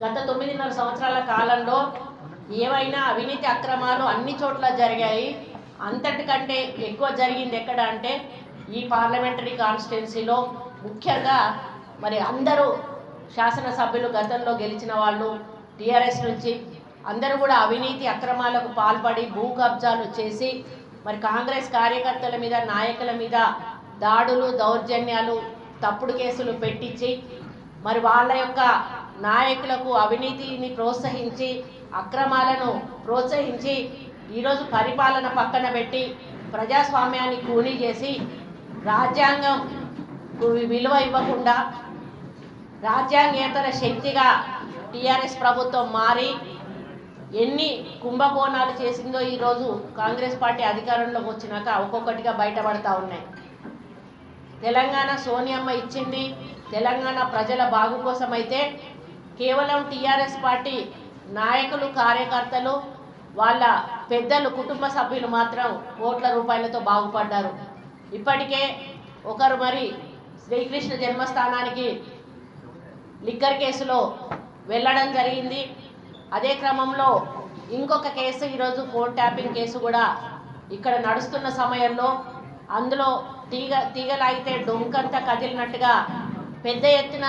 గత తొమ్మిదిన్నర సంవత్సరాల కాలంలో ఏవైనా అవినీతి అక్రమాలు అన్ని చోట్ల జరిగాయి. అంతటికంటే ఎక్కువ జరిగింది ఎక్కడ అంటే ఈ పార్లమెంటరీ కాన్స్టిట్యున్సీలో. ముఖ్యంగా మరి అందరూ శాసనసభ్యులు గతంలో గెలిచిన వాళ్ళు టీఆర్ఎస్ నుంచి అందరూ కూడా అవినీతి అక్రమాలకు పాల్పడి భూ కబ్జాలు చేసి మరి కాంగ్రెస్ కార్యకర్తల మీద నాయకుల మీద దాడులు దౌర్జన్యాలు తప్పుడు కేసులు పెట్టించి మరి వాళ్ళ యొక్క నాయకులకు అవినీతిని ప్రోత్సహించి అక్రమాలను ప్రోత్సహించి ఈరోజు పరిపాలన పక్కన పెట్టి ప్రజాస్వామ్యాన్ని కూనీ చేసి రాజ్యాంగం విలువ ఇవ్వకుండా రాజ్యాంగేతర శక్తిగా టీఆర్ఎస్ ప్రభుత్వం మారి ఎన్ని కుంభకోణాలు చేసిందో ఈరోజు కాంగ్రెస్ పార్టీ అధికారంలోకి వచ్చినాక ఒక్కొక్కటిగా బయటపడతా ఉన్నాయి. తెలంగాణ సోనియమ్మ ఇచ్చింది తెలంగాణ ప్రజల బాగు కోసమైతే కేవలం టీఆర్ఎస్ పార్టీ నాయకులు కార్యకర్తలు వాళ్ళ పెద్దలు కుటుంబ సభ్యులు మాత్రం కోట్ల రూపాయలతో బాగుపడ్డారు. ఇప్పటికే ఒకరు మరి శ్రీకృష్ణ జన్మస్థానానికి లిక్కర్ కేసులో వెళ్ళడం జరిగింది. అదే క్రమంలో ఇంకొక కేసు ఈరోజు ఫోన్ ట్యాపింగ్ కేసు కూడా ఇక్కడ నడుస్తున్న సమయంలో అందులో తీగ తీగలాగితే డొంకంతా కదిలినట్టుగా పెద్ద ఎత్తున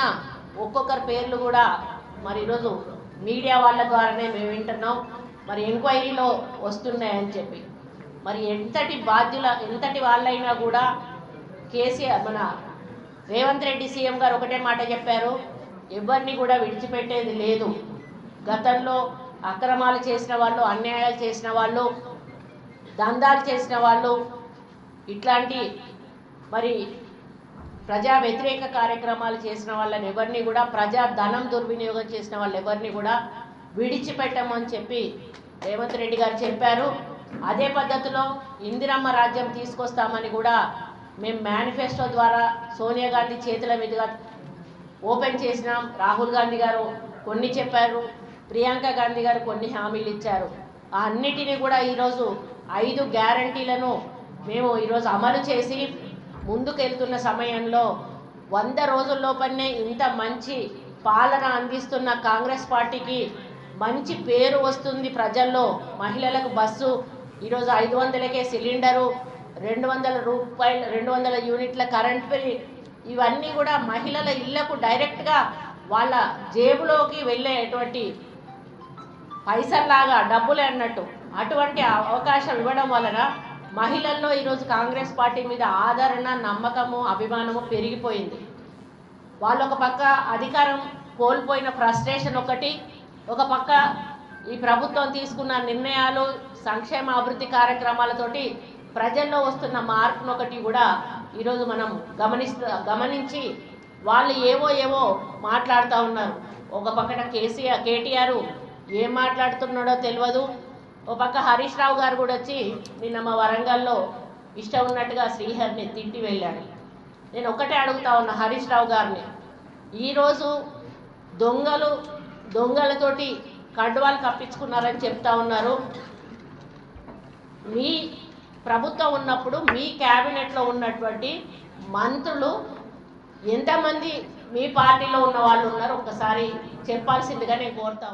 ఒక్కొక్కరి పేర్లు కూడా మరి ఈరోజు మీడియా వాళ్ళ ద్వారానే మేము వింటున్నాం. మరి ఎంక్వైరీలో వస్తున్నాయని చెప్పి. మరి ఎంతటి బాధ్యుల ఎంతటి వాళ్ళైనా కూడా కేసీఆర్ మన రేవంత్ రెడ్డి సీఎం గారు ఒకటే మాట చెప్పారు. ఎవరిని కూడా విడిచిపెట్టేది లేదు. గతంలో అక్రమాలు చేసిన వాళ్ళు అన్యాయాలు చేసిన వాళ్ళు దందాలు చేసిన వాళ్ళు ఇట్లాంటి మరి ప్రజా వ్యతిరేక కార్యక్రమాలు చేసిన వాళ్ళని ఎవరిని కూడా ప్రజా ధనం దుర్వినియోగం చేసిన వాళ్ళు ఎవరిని కూడా విడిచిపెట్టమని చెప్పి రేవంత్ రెడ్డి గారు చెప్పారు. అదే పద్ధతిలో ఇందిరమ్మ రాజ్యం తీసుకొస్తామని కూడా మేము మేనిఫెస్టో ద్వారా సోనియా గాంధీ చేతుల మీదుగా ఓపెన్ చేసినాం. రాహుల్ గాంధీ గారు కొన్ని చెప్పారు. ప్రియాంక గాంధీ గారు కొన్ని హామీలు ఇచ్చారు. ఆ అన్నిటినీ కూడా ఈరోజు ఐదు గ్యారంటీలను మేము ఈరోజు అమలు చేసి ముందుకెళ్తున్న సమయంలో వంద రోజుల్లోపనే ఇంత మంచి పాలన అందిస్తున్న కాంగ్రెస్ పార్టీకి మంచి పేరు వస్తుంది ప్రజల్లో. మహిళలకు బస్సు ఈరోజు ఐదు వందలకే సిలిండరు రెండు వందల రూపాయలు రెండు వందల యూనిట్ల కరెంట్ బిల్ ఇవన్నీ కూడా మహిళల ఇళ్ళకు డైరెక్ట్గా వాళ్ళ జేబులోకి వెళ్ళేటువంటి పైసల్లాగా డబ్బులే అన్నట్టు. అటువంటి అవకాశం ఇవ్వడం వలన మహిళల్లో ఈరోజు కాంగ్రెస్ పార్టీ మీద ఆదరణ నమ్మకము అభిమానము పెరిగిపోయింది. వాళ్ళు ఒక పక్క అధికారం కోల్పోయిన ఫ్రస్ట్రేషన్ ఒకటి ఒక పక్క ఈ ప్రభుత్వం తీసుకున్న నిర్ణయాలు సంక్షేమ అభివృద్ధి కార్యక్రమాలతోటి ప్రజల్లో వస్తున్న మార్పును ఒకటి కూడా ఈరోజు మనం గమనిస్తూ గమనించి వాళ్ళు ఏవో ఏవో మాట్లాడుతూ ఉన్నారు. ఒక పక్కన కేసీఆర్ కేటీఆర్ ఏం మాట్లాడుతున్నాడో తెలియదు ఒక పక్క హరీష్ రావు గారు కూడా వచ్చి నిన్న మా వరంగల్లో ఇష్టం ఉన్నట్టుగా శ్రీహరిని తిట్టి వెళ్ళాడు నేను ఒకటే అడుగుతా ఉన్నా హరీష్ రావు గారిని. ఈరోజు దొంగలు దొంగలతోటి కండువాలు కప్పించుకున్నారని చెప్తా ఉన్నారు. మీ ప్రభుత్వం ఉన్నప్పుడు మీ క్యాబినెట్లో ఉన్నటువంటి మంత్రులు ఎంతమంది మీ పార్టీలో ఉన్న వాళ్ళు ఉన్నారు ఒకసారి చెప్పాల్సిందిగా నేను కోరుతా